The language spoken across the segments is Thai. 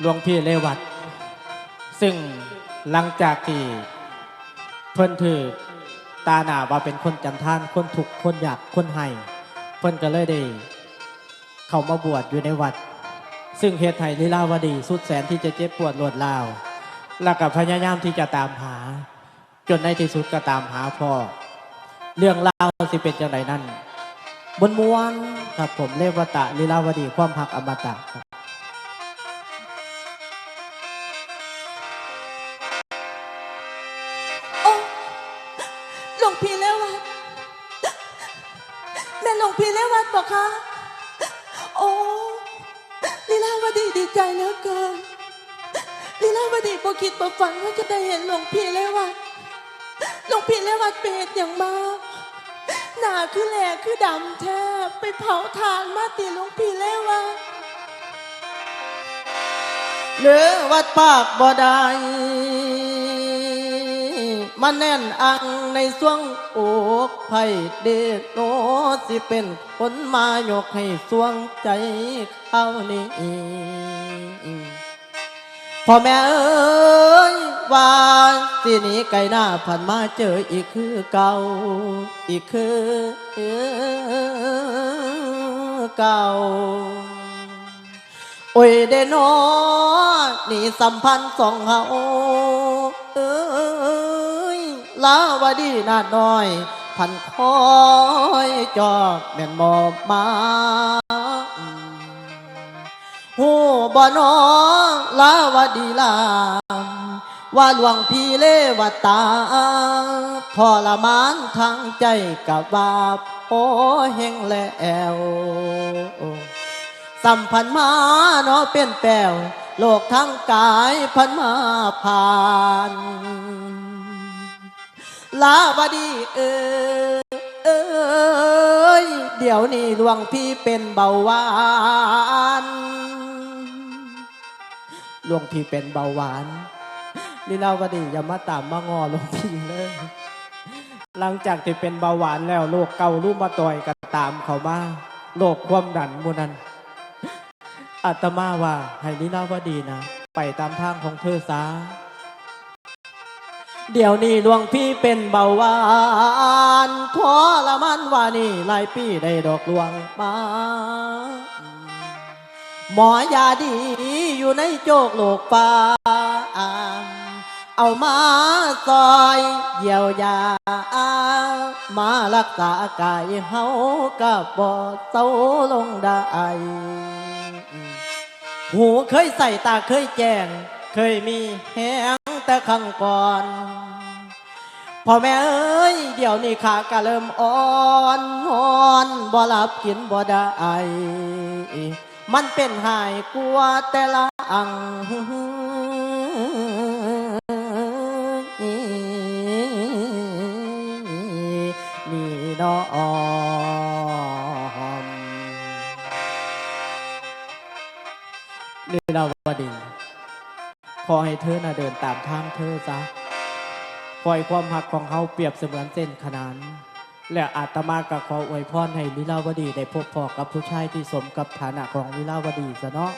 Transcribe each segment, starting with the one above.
หลวงพี่เลวัตซึ่งหลังจากที่เพิ่นถือตาหนาว่าเป็นคนจันทานคนถูกคนอยากคนให้เพิ่นก็เลยได้เข้ามาบวชอยู่ในวัด ซึ่งเหตุไห้ลีลาวดี สุดแสนที่จะเจ็บปวดรวดราว แล้วก็พยายามที่จะตามหา จนในที่สุดก็ตามหาพ่อ เรื่องราวสิเป็นจังไดนั่นบนม้วนครับผมเลวตะลีลาวดีความหักอมตะครับ พี่เลวัดบอกคะโอ้ลีลาวดีดีใจเหลือเกินลีลาวดีบ่คิดบ่ฝันว่าจะได้เห็นหลวงพี่เลวัดหลวงพี่เลวัดเป็นเหตุอย่างมากหนาคือแหลกคือดำแท้ไปเผาทานมาตีหลวงพี่เลวัดหรือวัดปากบ่ได้ มันแน่นอังในสวงอกไผ่เดชโนสิเป็นคนมายกให้สวงใจเขานี้พ่อแม่เอ้ยว่าสินี้ไก่หน้าผ่านมาเจออีกคือเก่า อีกคือเก่าโอ้ยเดนอนี่สัมพันธ์สองเฮา ลาวดีนาน้อย พันคอยจอบแม่นบอบมาหูบ่นอลาวดีลาว่าหลวงพี่เลวตาทรมานทางใจกับว่าโอเฮงแล้วสัมพันมาเนาะเป็นแปลวโลกทั้งกายพันมาผ่าน ลาวดีเอ้ยเอยเดี๋ยวนี้หลวงพี่เป็นเบาหวานหลวงพี่เป็นเบาหวานลีลาวดีอย่ามาตามมางอหลวงพี่เลยหลังจากที่เป็นเบาหวานแล้วโรคเกาลูกมาต่อยกันตามเขามาโรคความดันมูนันอาตมาว่าให้ลีลาวดีนะ ไปตามทางของเธอซะ เดี๋ยวนี้หลวงพี่เป็นเบาหวานทรมานว่านี่หลายปีได้ดอกหลวงมาหมอยาดีอยู่ในโจกโลกป่าเอามาซอยเยียวยา มารักษากายเฮากับบ่เศร้าลงได้หูเคยใส่ตาเคยแจ้ง เคยมีแหง แต่ครั้งก่อนพ่อแม่เอ้ยเดี๋ยวนี้ขากะเริ่มอ่อนนอนบ่หลับกินบ่ได้มันเป็นหายกลัวแต่ละอังนี่น้อมลีลาวดี ขอให้เธอน่ะเดินตามทางเธอซะปล่อยความหักของเขาเปรียบเสมือนเส้นขนาน และอาตมาก็ขออวยพรให้ลีลาวดีได้พบพอกับผู้ชายที่สมกับฐานะของลีลาวดีซะเนาะ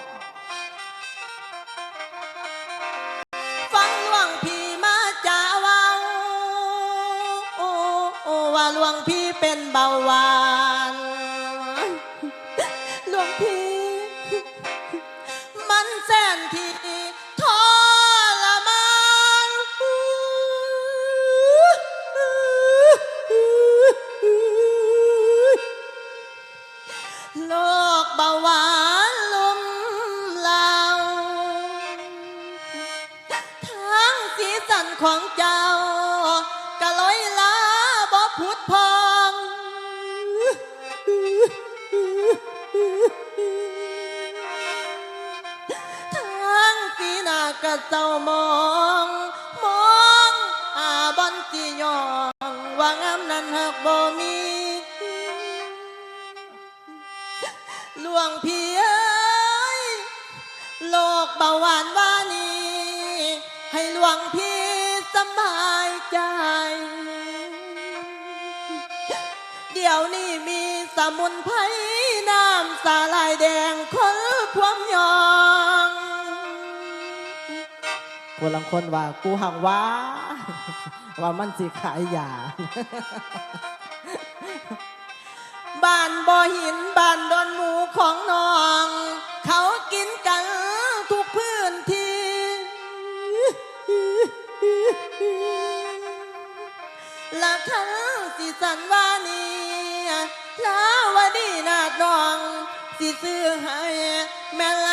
ฟังหลวงพี่มาจาเวาโอ้ว่าหลวงพี่เป็นเบาหวาน ของเจ้า ก็ลอยลาบ่พุดพองทางสีหน้ากระเจ้ามอง มองอาบันจียองว่างามนั้นหากบ่มีหลวงพี่เอ้ยโลกเบาหวานว่า ใจ เดี๋ยวนี้มีสมุนไพรน้ำสาลายแดงคนความยองคนลังคนว่ากูหังว่าว่ามันสิขายยาบ้านบ่อหินบ้านดอนหมูของน้อง สันวานีลาวดีนาดอง สิซื้อให้แม่ล